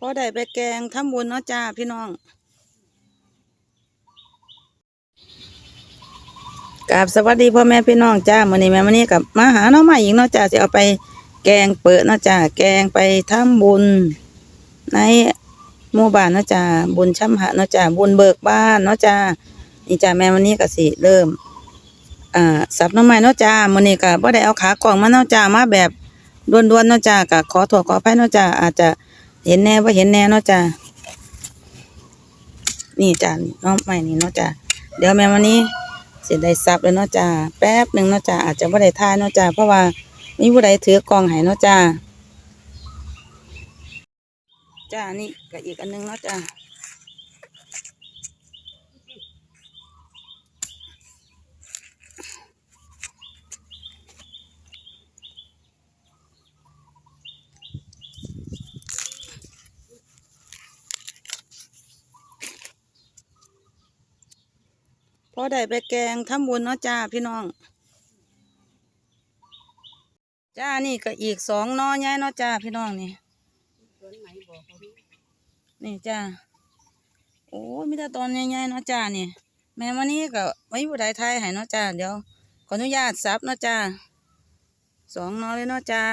พอได้ไปแกงทำบุญเนาะจ้าพี่น้องกับสวัสดีพ่อแม่พี่น้องจ้ามื้อนี้แม่มื้อนี้กับมาหาน้องใหม่อีกเนาะจ้าสิเอาไปแกงเปิดเนาะจ้าแกงไปทำบุญ ในหมู่บ้านเนาะจ้าบุญช่ำหะเนาะจ้าบุญเบิกบ้านเนาะจ้านี่จ้าแม่มื้อนี้ก็สิเริ่มอ่าสับน้ำไม้เนาะจ้ามื้อนี้ก็บ่ได้เอาขากล่องมาเนาะจ้ามาแบบด่วนๆเนาะจ้าก็ขอโทษขออภัยเนาะจ้าอาจจะ เห็นแน่ว่าเห็นแน่เนาะจ้านี่จ้าน้องใหม่นี่เนาะจ้าเดี๋ยวแม่วันนี้เสิได้ซับเลยเนาะจ้าแป๊บหนึ่งเนาะจ้าอาจจะบ่ได้ทายเนาะจ้าเพราะว่ามีผู้ใดถือกองหายเนาะจ้าจ้านี่ก็อีกอันหนึงเนาะจ้า อได้ไปแกงทำบุญเนาะจ้าพี่น้อง จ้านี่ก็อีกสองนอใหญ่เนาะจ้าพี่น้องนี่นี่จ้าโอ้ยมีแต่ตอนใหญ่ๆเนาะจ้านี่ แม่มานี่ก็ไม่อยู่ใดไทยให้เนาะจ้าเดี๋ยวขออนุญาตซับเนาะจ้าสองนอเลยเนาะจ้า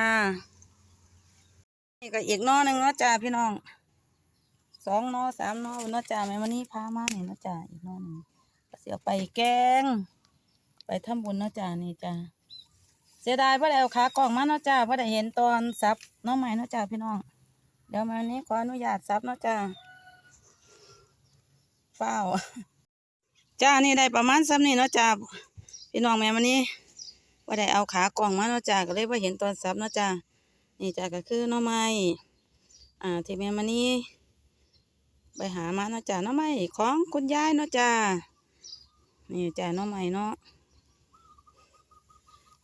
นี่ก็อีกนอหนึ่งเนาะจ้าพี่น้องสองนอสามนอเนาะจ้าแม่มานี่พามานี่เนาะจ้าอีกนอหนึ่ง เสียไปแกง ไปทำบุญเนาะจ้านี่จ้าเสียดายพ่ได้เอาขากล่องมาเนาะจ้าพ่ได้เห็นตอนซับน้องใหม่เนาะจ้าพี่น้อง เดี๋ยวมาวันนี้ขออนุญาตซับเนาะจ้าเฝ้าจ้านี่ได้ประมาณซ้ำนี่เนาะจ้าพี่น้องแม่วันนี้พ่ได้เอาขากล่องมาเนาะจ้าก็เลยพ่เห็นตอนซับเนาะจ้านี่จ้าก็คือน้องใหม่อ่าที่แม่วันนี้ไปหามาเนาะจ้าน้องใหม่ของคุณยายเนาะจ้า นี่จ่ายน้องใหม่เนาะ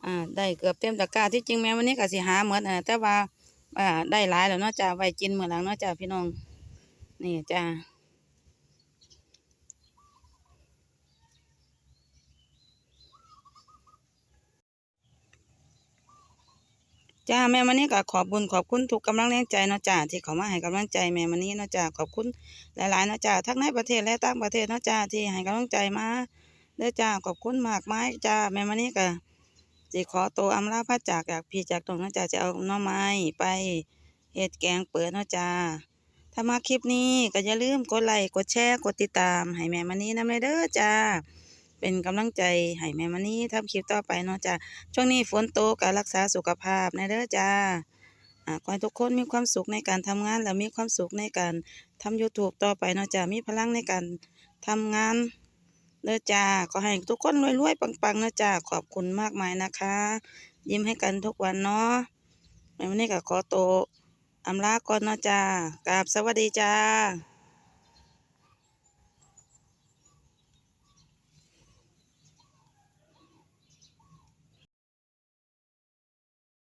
อ่าได้เกือบเต็มตะกร้าที่จริงแม้วันนี้ก็สิหาเหมือนอะแต่ว่าอ่าได้หลายแล้วเนาะจ้าไว้กินเหมื่อหลังเนาะจ้าพี่น้องนี่จ้าจ้าแม่มันนี้ก็ขอบบุญขอบคุณทุกกำลังแรงใจเนาะจ้าที่เขามาให้กำลังใจแม่มันนี้เนาะจ้าขอบคุณหลายๆเนาะจ้าทั้งในประเทศและต่างประเทศเนาะจ้าที่ให้กำลังใจมา เด้อจ้าขอบคุณมากมายจ้าแม่มันนี้ก็สิขอตัวอำลาพระจากจากพี่จากตรงเนาะจ้าจะเอาหน่อไม้ไปเฮ็ดแกงเปิดนะจ้าถ้ามาคลิปนี้ก็อย่าลืมกดไลค์กดแชร์กดติดตามให้แม่มันนี้นำเลยเด้อจ้าเป็นกำลังใจให้แม่มันนี้ทำคลิปต่อไปเนาะจ้าช่วงนี้ฝนตกการรักษาสุขภาพนะเด้อจ้าอ่าขอให้ทุกคนมีความสุขในการทำงาน และมีความสุขในการทำ YouTube ต่อไปเนาะจ้ามีพลังในการทำงาน เด้อจ้าขอให้ทุกคนรวยๆปังๆนะจ้าขอบคุณมากมายนะคะ ยิ้มให้กันทุกวันเนาะในวันนี้ก็ขอโตอำลาก่อนเนะจ้ากราบสวัสดีจ้า